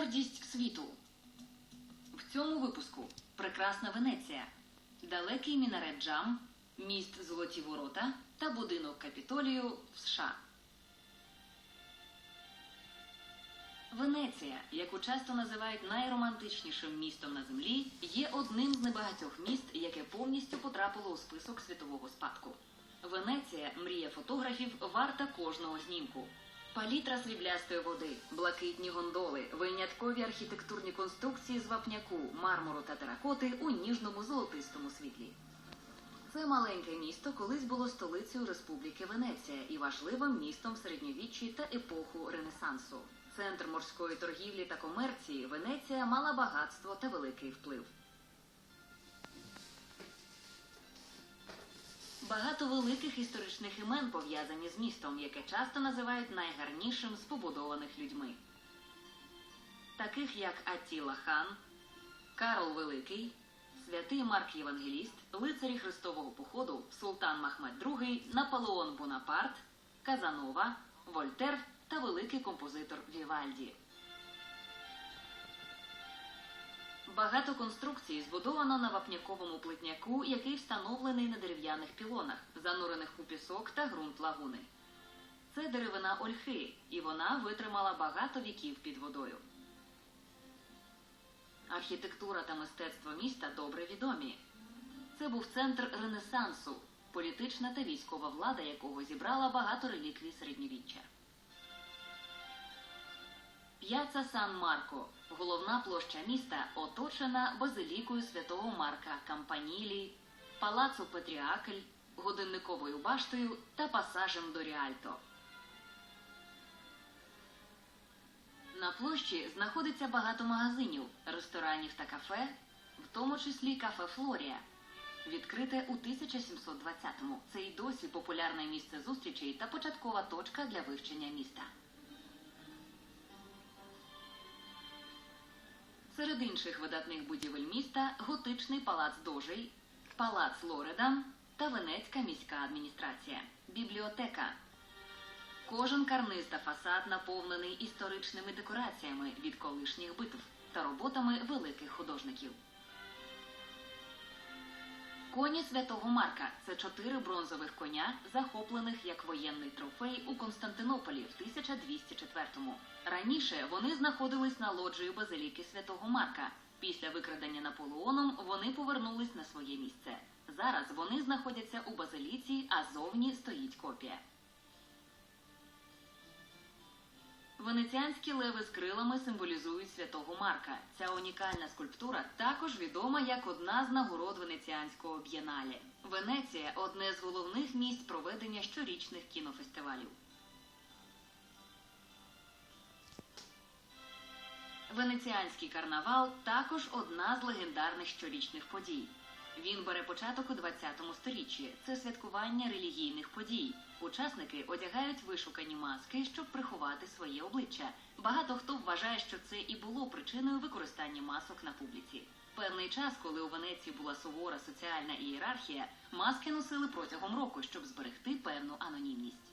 Гордість світу. В цьому випуску прекрасна Венеція, далекий мінарет Джам, міст Золоті Ворота та будинок Капітолію в США. Венеція, яку часто називають найромантичнішим містом на землі, є одним з небагатьох міст, яке повністю потрапило у список світового спадку. Венеція, мрія фотографів, варта кожного знімку. Палітра сріблястої води, блакитні гондоли, виняткові архітектурні конструкції з вапняку, мармуру та теракоти у ніжному золотистому світлі. Це маленьке місто колись було столицею Республіки Венеція і важливим містом середньовіччі та епоху Ренесансу. Центр морської торгівлі та комерції Венеція мала багатство та великий вплив. Багато великих історичних імен пов'язані з містом, яке часто називають найгарнішим з побудованих людьми. Таких як Аттіла хан, Карл Великий, святий Марк Євангеліст, лицарі Христового походу, султан Махмед II, Наполеон Бонапарт, Казанова, Вольтер та великий композитор Вівальді. Багато конструкцій збудовано на вапняковому плитняку, який встановлений на дерев'яних пілонах, занурених у пісок та ґрунт лагуни. Це деревина ольхи, і вона витримала багато віків під водою. Архітектура та мистецтво міста добре відомі. Це був центр Ренесансу, політична та військова влада якого зібрала багато реліквій середньовіччя. П'яца Сан Марко, головна площа міста, оточена базилікою святого Марка Кампанілі, палацу Петріакль, годинниковою баштою та пасажем до Ріальто. На площі знаходиться багато магазинів, ресторанів та кафе, в тому числі кафе Флорія. Відкрите у 1720-му. Це й досі популярне місце зустрічей та початкова точка для вивчення міста. Серед інших видатних будівель міста готичний палац Дожей, палац Лоредан та Венецька міська адміністрація, бібліотека. Кожен карниз та фасад наповнений історичними декораціями від колишніх битв та роботами великих художників. Коні святого Марка це чотири бронзових коня, захоплених як воєнний трофей у Константинополі в 1204-му. Раніше вони знаходились на лоджії базиліки святого Марка. Після викрадення Наполеоном вони повернулись на своє місце. Зараз вони знаходяться у базиліці, а зовні стоїть копія. Венеціанські леви з крилами символізують святого Марка. Ця унікальна скульптура також відома як одна з нагород венеціанського б'єнале. Венеція одне з головних місць проведення щорічних кінофестивалів. Венеціанський карнавал також одна з легендарних щорічних подій. Він бере початок у 20 сторіччі. Це святкування релігійних подій. Учасники одягають вишукані маски, щоб приховати своє обличчя. Багато хто вважає, що це і було причиною використання масок на публіці. Певний час, коли у Венеції була сувора соціальна ієрархія, маски носили протягом року, щоб зберегти певну анонімність.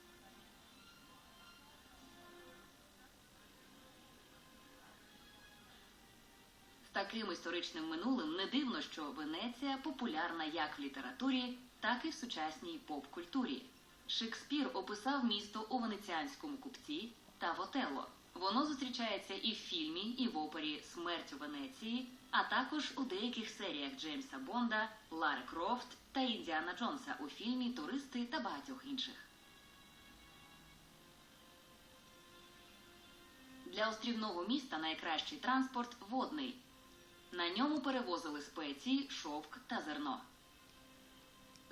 Таким історичним минулим не дивно, що Венеція популярна як в літературі, так і в сучасній поп-культурі. Шекспір описав місто у венеціанському купці та в Отелло. Воно зустрічається і в фільмі, і в опері Смерть у Венеції, а також у деяких серіях Джеймса Бонда, Лари Крофт та Індіана Джонса у фільмі Туристи та багатьох інших. Для острівного міста найкращий транспорт водний. На ньому перевозили спеції, шовк та зерно.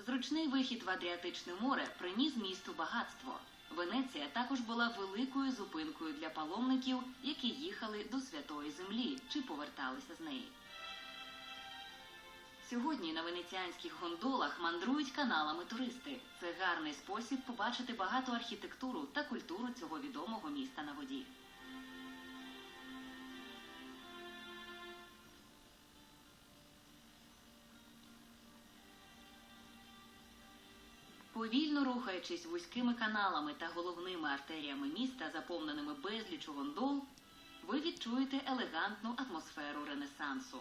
Зручний вихід в Адріатичне море приніс місту багатство. Венеція також була великою зупинкою для паломників, які їхали до святої землі чи поверталися з неї. Сьогодні на венеціанських гондолах мандрують каналами туристи. Це гарний спосіб побачити багату архітектуру та культуру цього відомого міста на воді. Повільно рухаючись вузькими каналами та головними артеріями міста, заповненими безлічу гондол, ви відчуєте елегантну атмосферу Ренесансу.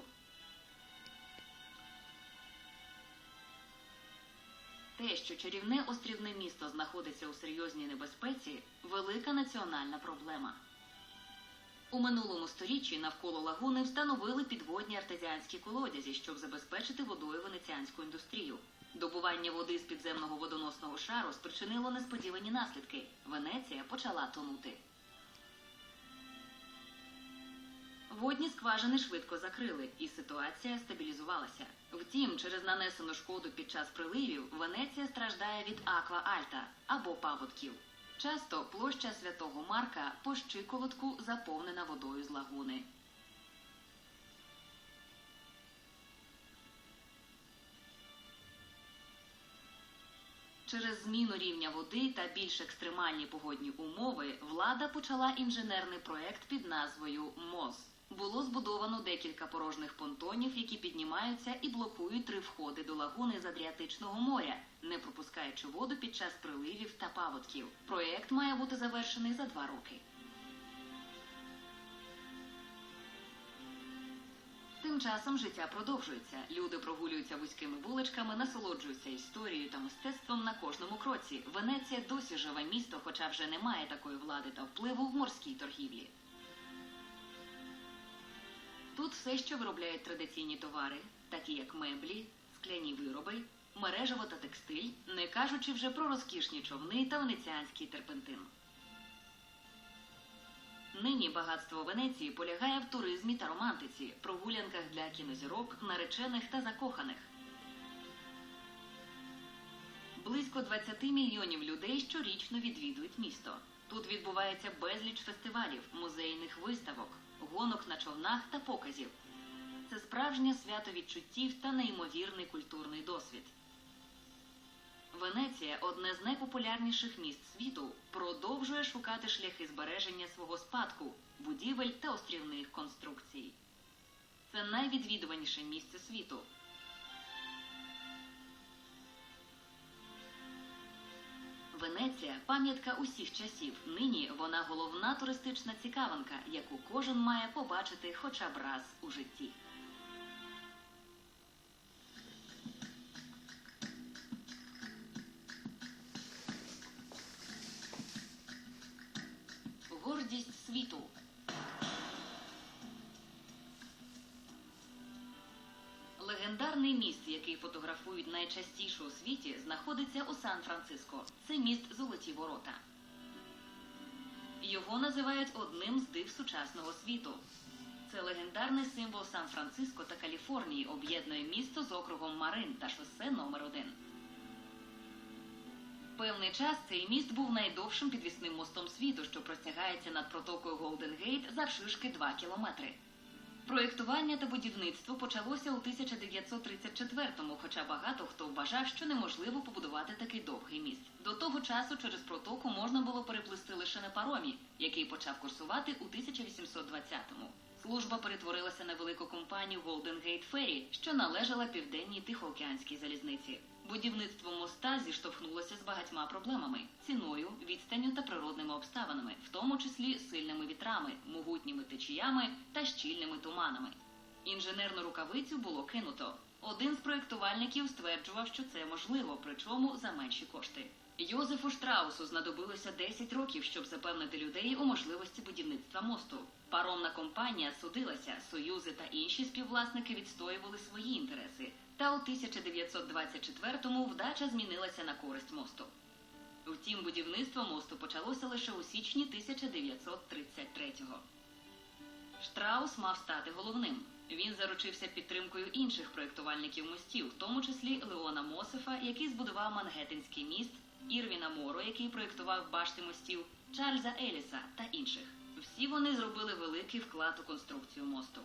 Те, що чарівне острівне місто знаходиться у серйозній небезпеці, велика національна проблема. У минулому сторіччі навколо лагуни встановили підводні артезіанські колодязі, щоб забезпечити водою венеціанську індустрію. Добування води з підземного водоносного шару спричинило несподівані наслідки. Венеція почала тонути. Водні скважини швидко закрили, і ситуація стабілізувалася. Втім, через нанесену шкоду під час приливів Венеція страждає від аква альта або паводків. Часто площа святого Марка по щиколотку заповнена водою з лагуни. Через зміну рівня води та більш екстремальні погодні умови влада почала інженерний проект під назвою МОЗ. Було збудовано декілька порожніх понтонів, які піднімаються і блокують три входи до лагуни з Адріатичного моря, не пропускаючи воду під час приливів та паводків. Проект має бути завершений за два роки. Тим часом життя продовжується. Люди прогулюються вузькими вуличками, насолоджуються історією та мистецтвом на кожному кроці. Венеція досі живе місто, хоча вже немає такої влади та впливу в морській торгівлі. Тут все, що виробляють традиційні товари, такі як меблі, скляні вироби, мережево та текстиль, не кажучи вже про розкішні човни та венеціанський терпентин. Нині багатство Венеції полягає в туризмі та романтиці, прогулянках для кінозірок, наречених та закоханих. Близько 20 мільйонів людей щорічно відвідують місто. Тут відбувається безліч фестивалів, музейних виставок, гонок на човнах та показів. Це справжнє свято відчуттів та неймовірний культурний досвід. Венеція, одне з найпопулярніших міст світу, продовжує шукати шляхи збереження свого спадку, будівель та острівних конструкцій. Це найвідвідуваніше місце світу. Венеція пам'ятка усіх часів. Нині вона головна туристична цікавинка, яку кожен має побачити хоча б раз у житті. Найчастіше у світі, знаходиться у Сан-Франциско. Це міст Золоті Ворота. Його називають одним з див сучасного світу. Це легендарний символ Сан-Франциско та Каліфорнії, об'єднує місто з округом Марин та шосе номер 1 Певний час цей міст був найдовшим підвісним мостом світу, що простягається над протокою Голден Гейт завширшки 2 кілометри. Проєктування та будівництво почалося у 1934-му, хоча багато хто вважав, що неможливо побудувати такий довгий міст. До того часу через протоку можна було переплисти лише на паромі, який почав курсувати у 1820-му. Служба перетворилася на велику компанію Golden Gate Ferry, що належала південній Тихоокеанській залізниці. Будівництво моста зіштовхнулося з багатьма проблемами: ціною, відстанню та природними обставинами, в тому числі сильними вітрами, могутніми течіями та щільними туманами. Інженерну рукавицю було кинуто. Один з проєктувальників стверджував, що це можливо, причому за менші кошти. Йозефу Штраусу знадобилося 10 років, щоб запевнити людей у можливості будівництва мосту. Паромна компанія судилася, союзи та інші співвласники відстоювали свої інтереси. Та у 1924-му вдача змінилася на користь мосту. Втім, будівництво мосту почалося лише у січні 1933-го. Штраус мав стати головним. Він заручився підтримкою інших проєктувальників мостів, в тому числі Леона Мосефа, який збудував Мангеттенський міст, Ірвіна Моро, який проєктував башти мостів, Чарльза Еліса та інших. Всі вони зробили великий вклад у конструкцію мосту.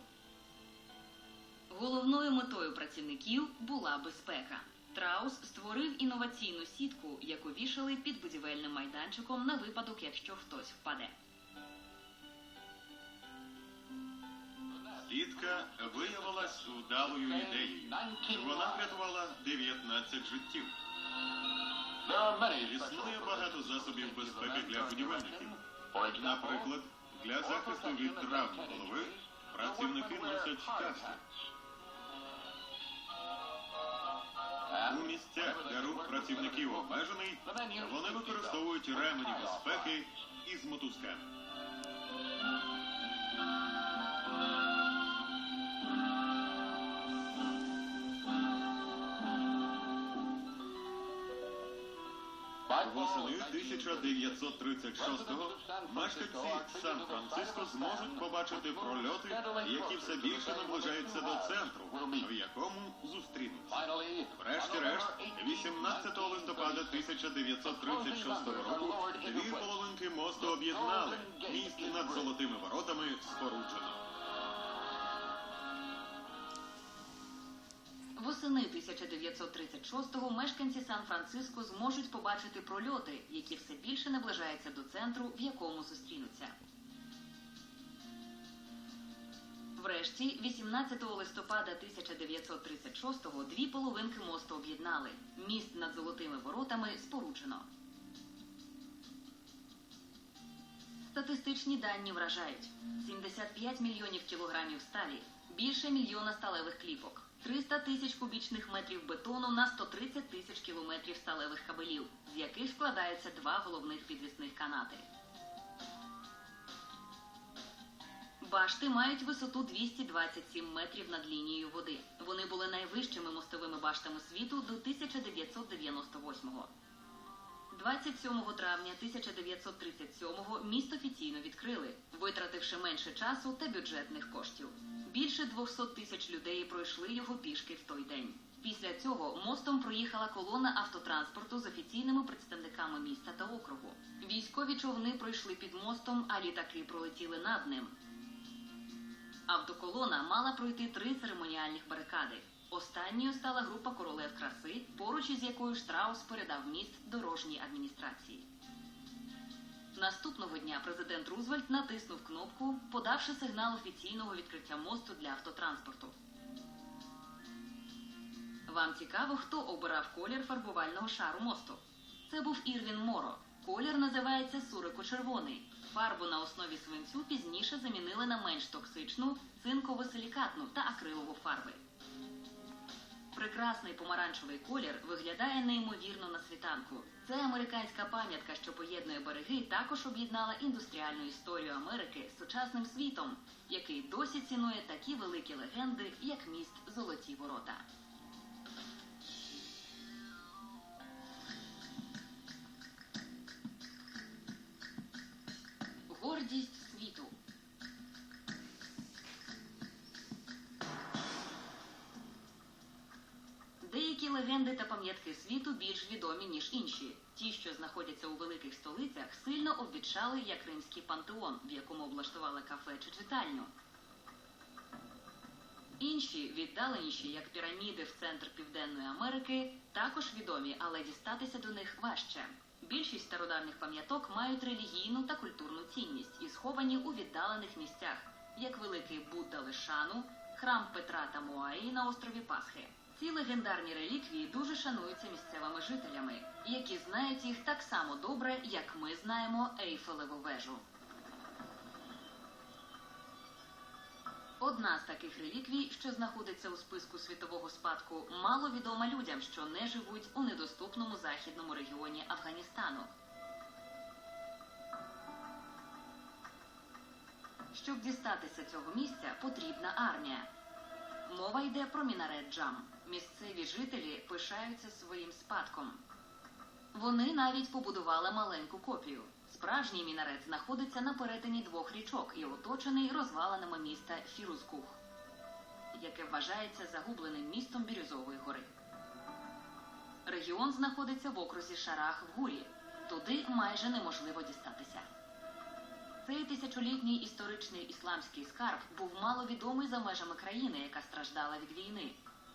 Головною метою працівників була безпека. Траус створив інноваційну сітку, яку вішали під будівельним майданчиком на випадок, якщо хтось впаде. Сітка виявилась вдалою ідеєю. Вона врятувала 19 життів. Існує багато засобів безпеки для будівельників. Наприклад, Для захисту від травм голови працівники носять каски. У місцях, де рух працівників обмежений, вони використовують ремені безпеки із мотузками. Восени 1936-го мешканці Сан-Франциско зможуть побачити прольоти, які все більше наближаються до центру, в якому зустрінуться. Врешті-решт, 18 листопада 1936 року дві половинки мосту об'єднали. Міст над золотими воротами споруджено. Восени 1936-го мешканці Сан-Франциско зможуть побачити прольоти, які все більше наближаються до центру, в якому зустрінуться. Врешті, 18 листопада 1936-го дві половинки мосту об'єднали. Міст над золотими воротами споруджено. Статистичні дані вражають: 75 мільйонів кілограмів сталі, більше мільйона сталевих кліпок, 300 тисяч кубічних метрів бетону на 130 тисяч кілометрів сталевих кабелів, з яких складаються два головних підвісних канати. Башти мають висоту 227 метрів над лінією води. Вони були найвищими мостовими баштами світу до 1998-го. 27 травня 1937-го міст офіційно відкрили, витративши менше часу та бюджетних коштів. Більше 200 тисяч людей пройшли його пішки в той день. Після цього мостом проїхала колона автотранспорту з офіційними представниками міста та округу. Військові човни пройшли під мостом, а літаки пролетіли над ним. Автоколона мала пройти три церемоніальних барикади. Останньою стала група королев краси, поруч із якою Штраус передав міст дорожній адміністрації. Наступного дня президент Рузвельт натиснув кнопку, подавши сигнал офіційного відкриття мосту для автотранспорту. Вам цікаво, хто обирав колір фарбувального шару мосту? Це був Ірвін Моро. Колір називається сурико-червоний. Фарбу на основі свинцю пізніше замінили на менш токсичну цинково-силікатну та акрилову фарби. Прекрасний помаранчевий колір виглядає неймовірно на світанку. Це американська пам'ятка, що поєднує береги, також об'єднала індустріальну історію Америки з сучасним світом, який досі цінує такі великі легенди, як міст Золоті Ворота. Гордість легенди та пам'ятки світу більш відомі, ніж інші. Ті, що знаходяться у великих столицях, сильно обвідчали як римський пантеон, в якому облаштували кафе чи читальню. Інші, віддаленіші, як піраміди в центр Південної Америки, також відомі, але дістатися до них важче. Більшість стародавніх пам'яток мають релігійну та культурну цінність і сховані у віддалених місцях, як великий Будда Лишану, храм Петра та Муаї на острові Пасхи. Ці легендарні реліквії дуже шануються місцевими жителями, які знають їх так само добре, як ми знаємо Ейфелеву вежу. Одна з таких реліквій, що знаходиться у списку світового спадку, мало відома людям, що не живуть у недоступному західному регіоні Афганістану. Щоб дістатися цього місця, потрібна армія. Мова йде про мінарет Джам. Місцеві жителі пишаються своїм спадком. Вони навіть побудували маленьку копію. Справжній мінарет знаходиться на перетині двох річок і оточений розвалинами міста Фірузкух, яке вважається загубленим містом Бірюзової гори. Регіон знаходиться в окрузі Шарах в Гурі. Туди майже неможливо дістатися. Цей тисячолітній історичний ісламський скарб був маловідомий за межами країни, яка страждала від війни.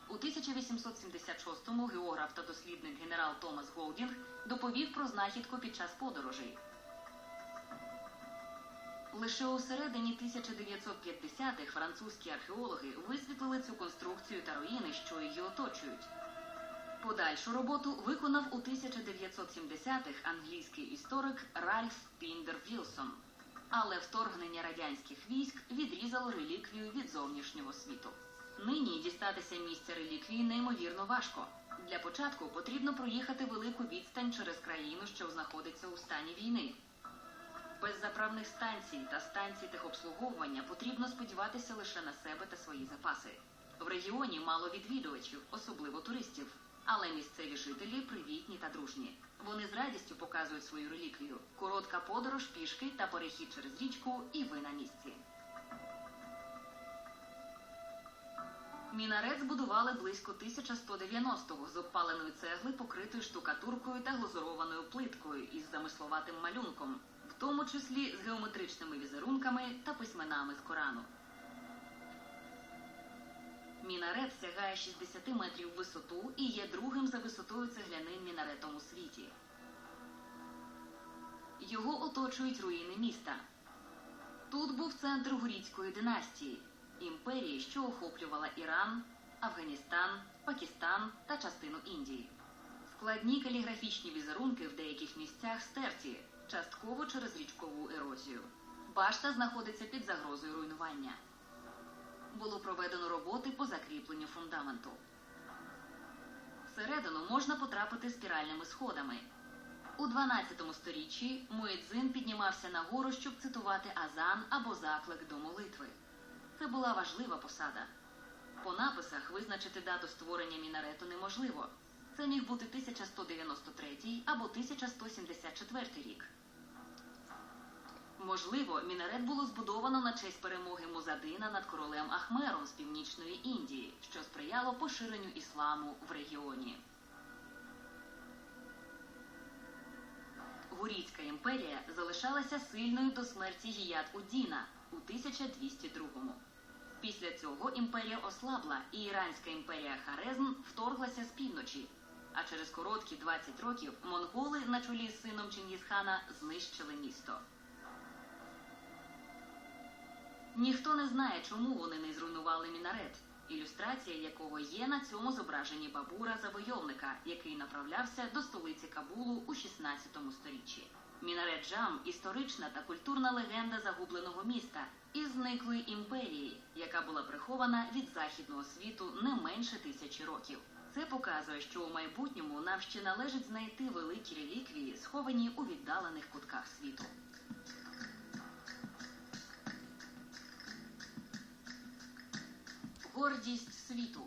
У 1876-му географ та дослідник генерал Томас Голдінг доповів про знахідку під час подорожей. Лише у середині 1950-х французькі археологи висвітлили цю конструкцію та руїни, що її оточують. Подальшу роботу виконав у 1970-х англійський історик Ральф Піндер Вілсон. Але вторгнення радянських військ відрізало реліквію від зовнішнього світу. Нині дістатися місця реліквії неймовірно важко. Для початку потрібно проїхати велику відстань через країну, що знаходиться у стані війни. Без заправних станцій та станцій техобслуговування потрібно сподіватися лише на себе та свої запаси. В регіоні мало відвідувачів, особливо туристів. Але місцеві жителі привітні та дружні. Вони з радістю показують свою реліквію. Коротка подорож пішки та перехід через річку, і ви на місці. Мінарет збудували близько 1190-го з обпаленої цегли, покритою штукатуркою та глазурованою плиткою із замисловатим малюнком, в тому числі з геометричними візерунками та письменами з Корану. Мінарет сягає 60 метрів висоту і є другим за висотою цегляним мінаретом у світі. Його оточують руїни міста. Тут був центр гурітської династії, імперії, що охоплювала Іран, Афганістан, Пакистан та частину Індії. Складні каліграфічні візерунки в деяких місцях стерті, частково через річкову ерозію. Башта знаходиться під загрозою руйнування. Було проведено роботи по закріпленню фундаменту. Всередину можна потрапити спіральними сходами. У 12 сторіччі Муедзин піднімався на гору, щоб цитувати азан або заклик до молитви. Це була важлива посада. По написах визначити дату створення мінарету неможливо. Це міг бути 1193 або 1174 рік. Можливо, мінарет було збудовано на честь перемоги Музадина над королем Ахмером з північної Індії, що сприяло поширенню ісламу в регіоні. Гурітська імперія залишалася сильною до смерті Гіят Удіна у 1202-му. Після цього імперія ослабла, і Іранська імперія Харезм вторглася з півночі. А через короткі 20 років монголи на чолі з сином Чингісхана знищили місто. Ніхто не знає, чому вони не зруйнували мінарет, ілюстрація якого є на цьому зображенні бабура завойовника, який направлявся до столиці Кабулу у 16 сторіччі. Мінарет Джам історична та культурна легенда загубленого міста і зниклої імперії, яка була прихована від західного світу не менше тисячі років. Це показує, що у майбутньому нам ще належить знайти великі реліквії, сховані у віддалених кутках світу. Гордість світу.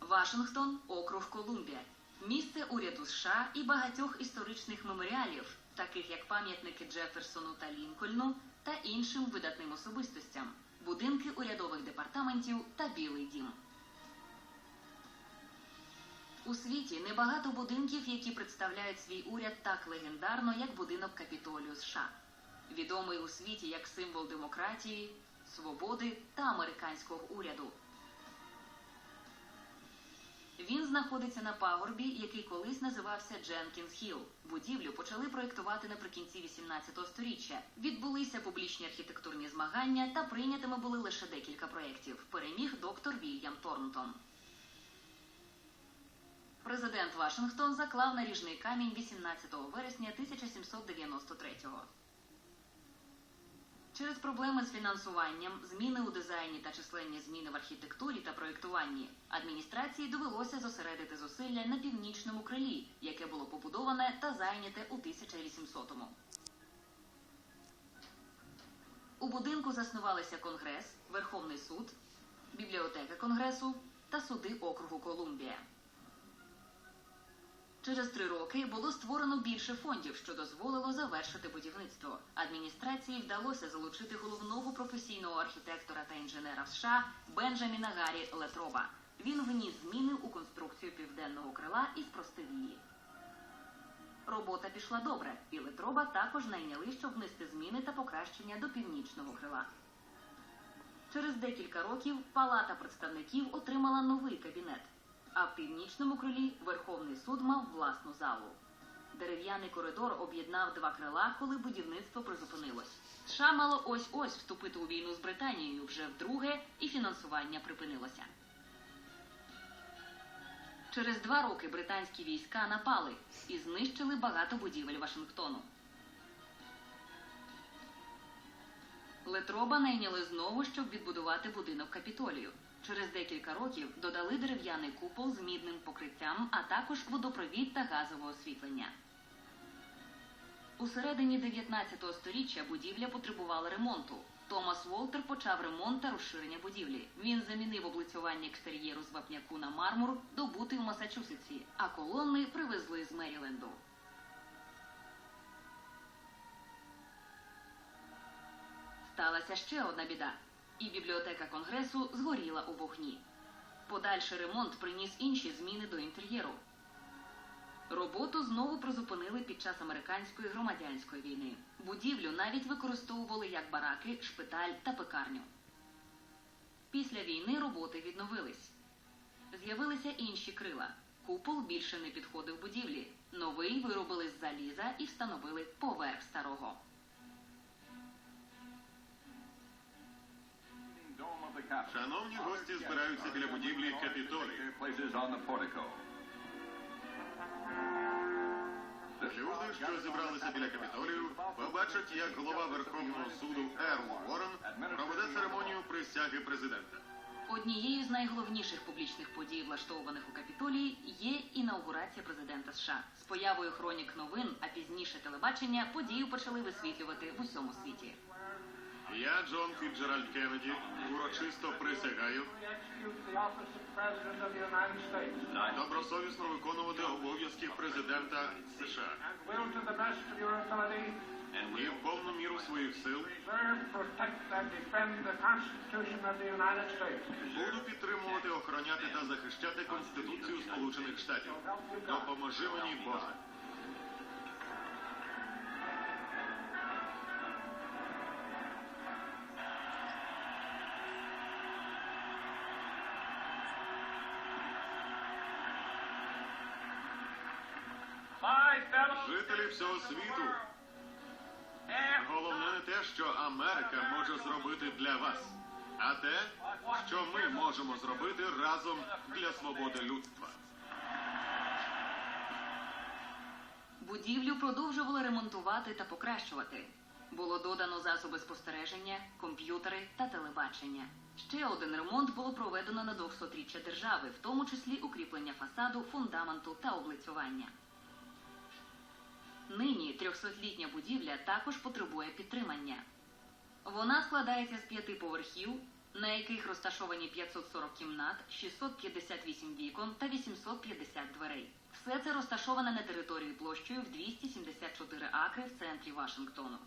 Вашингтон, округ Колумбія. Місце уряду США і багатьох історичних меморіалів, таких як пам'ятники Джеферсону та Лінкольну та іншим видатним особистостям, будинки урядових департаментів та Білий дім. У світі небагато будинків, які представляють свій уряд так легендарно, як будинок Капітолію США, відомий у світі як символ демократії, свободи та американського уряду. Він знаходиться на пагорбі, який колись називався Дженкінс Хілл. Будівлю почали проєктувати наприкінці 18 століття. Відбулися публічні архітектурні змагання та прийнятими були лише декілька проєктів. Переміг доктор Вільям Торнтон. Президент Вашингтон заклав наріжний камінь 18 вересня 1793-го. Через проблеми з фінансуванням, зміни у дизайні та численні зміни в архітектурі та проєктуванні адміністрації довелося зосередити зусилля на північному крилі, яке було побудоване та зайняте у 1800-му. У будинку заснувалися Конгрес, Верховний суд, бібліотека Конгресу та суди округу Колумбія. Через три роки було створено більше фондів, що дозволило завершити будівництво. Адміністрації вдалося залучити головного професійного архітектора та інженера США Бенджаміна Гаррі Летроба. Він вніс зміни у конструкцію південного крила і спростив її. Робота пішла добре, і Летроба також найняли, щоб внести зміни та покращення до північного крила. Через декілька років Палата представників отримала новий кабінет. А в північному крилі Верховний суд мав власну залу. Дерев'яний коридор об'єднав два крила, коли будівництво призупинилось. США мало ось-ось вступити у війну з Британією вже вдруге, і фінансування припинилося. Через два роки британські війська напали і знищили багато будівель Вашингтону. Летроба найняли знову, щоб відбудувати будинок капітолію. Через декілька років додали дерев'яний купол з мідним покриттям, а також водопровід та газове освітлення. У середині 19 століття будівля потребувала ремонту. Томас Волтер почав ремонт та розширення будівлі. Він замінив облицювання екстер'єру з вапняку на мармур, добутий в Масачусетсі, а колони привезли з Меріленду. Сталася ще одна біда, і бібліотека конгресу згоріла у вогні. Подальший ремонт приніс інші зміни до інтер'єру. Роботу знову призупинили під час американської громадянської війни. Будівлю навіть використовували як бараки, шпиталь та пекарню. Після війни роботи відновились. З'явилися інші крила. Купол більше не підходив будівлі. Новий виробили з заліза і встановили поверх старого. Шановні гості збираються біля будівлі Капітолію. Люди, що зібралися біля Капітолію, побачать, як голова Верховного суду Ерл Уоррен проведе церемонію присяги президента. Однією з найголовніших публічних подій, влаштованих у Капітолії, є інаугурація президента США. З появою хронік новин, а пізніше телебачення, подію почали висвітлювати в усьому світі. Я, Джон Фіджеральд Кеннеді, урочисто присягаю добросовісно виконувати обов'язки президента США і в повну міру своїх сил буду підтримувати, охороняти та захищати Конституцію Сполучених Штатів. Допоможи мені, Боже. Всього світу, головне не те, що Америка може зробити для вас, а те, що ми можемо зробити разом для свободи людства. Будівлю продовжували ремонтувати та покращувати. Було додано засоби спостереження, комп'ютери та телебачення. Ще один ремонт було проведено на 200-річчя держави, в тому числі укріплення фасаду, фундаменту та облицювання. Нині 300-літня будівля також потребує підтримання. Вона складається з п'яти поверхів, на яких розташовані 540 кімнат, 658 вікон та 850 дверей. Все це розташоване на території площею в 274 акри в центрі Вашингтону.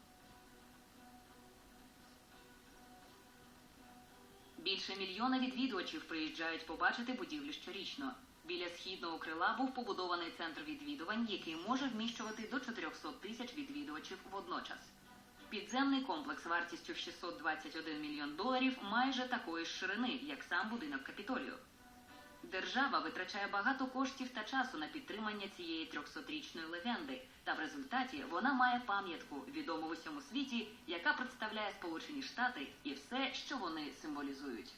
Більше мільйона відвідувачів приїжджають побачити будівлю щорічно. Біля східного крила був побудований центр відвідувань, який може вміщувати до 400 тисяч відвідувачів водночас. Підземний комплекс вартістю в 621 мільйон доларів майже такої ж ширини, як сам будинок Капітолію. Держава витрачає багато коштів та часу на підтримання цієї 300-річної легенди, та в результаті вона має пам'ятку, відому в усьому світі, яка представляє Сполучені Штати і все, що вони символізують.